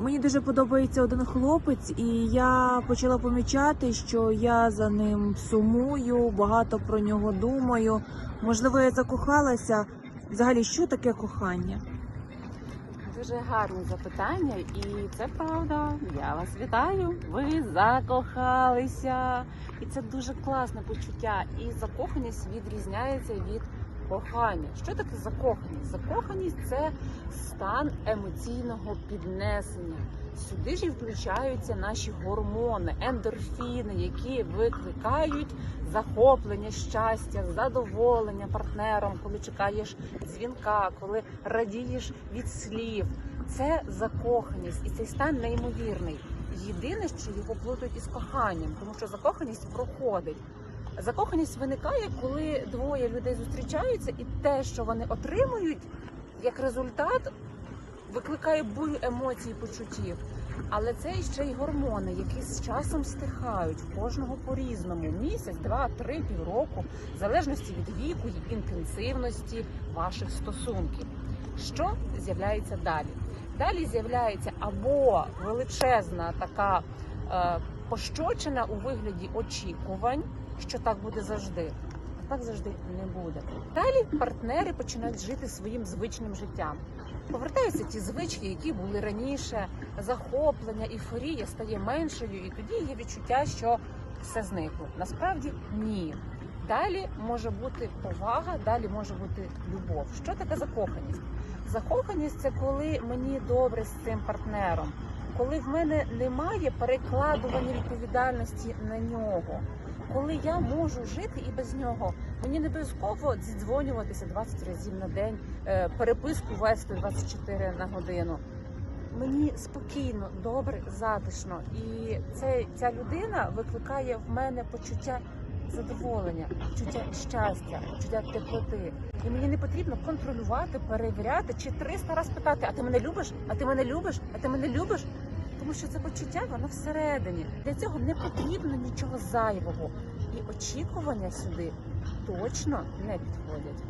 Мені дуже подобається один хлопець, і я почала помічати, що я за ним сумую, багато про нього думаю. Можливо, я закохалася. Взагалі, що таке кохання? Дуже гарне запитання, і це правда. Я вас вітаю. Ви закохалися. І це дуже класне почуття. І закоханість відрізняється від кохання. Що таке закоханість? Закоханість це стан емоційного піднесення. Сюди ж і включаються наші гормони, ендорфіни, які викликають захоплення, щастя, задоволення партнером, коли чекаєш дзвінка, коли радієш від слів. Це закоханість, і цей стан неймовірний. Єдине, що його плутають із коханням, тому що закоханість проходить. Закоханість виникає, коли двоє людей зустрічаються, і те, що вони отримують як результат, викликає бурю емоцій і почуттів. Але це ще й гормони, які з часом стихають в кожного по-різному. Місяць, два, три, півроку, в залежності від віку і інтенсивності ваших стосунків. Що з'являється далі? Далі з'являється або величезна така е, пощочина у вигляді очікувань, що так буде завжди. А так завжди не буде. Далі партнери починають жити своїм звичним життям. Повертаються ті звички, які були раніше, захоплення, ейфорія стає меншою, і тоді є відчуття, що все зникло. Насправді ні. Далі може бути повага, далі може бути любов. Що таке закоханість? Закоханість це коли мені добре з цим партнером, коли в мене немає перекладування відповідальності на нього. Коли я можу жити і без нього, мені не обов'язково дзвонюватися 20 разів на день, е, переписку вести 24 на годину. Мені спокійно, добре, затишно. І це, ця людина викликає в мене почуття задоволення, почуття щастя, почуття теплоти. І мені не потрібно контролювати, перевіряти чи 300 разів питати: а ти мене любиш? А ти мене любиш? А ти мене любиш? Тому що це почуття воно всередині. Для цього не потрібно нічого зайвого. І очікування сюди точно не підходять.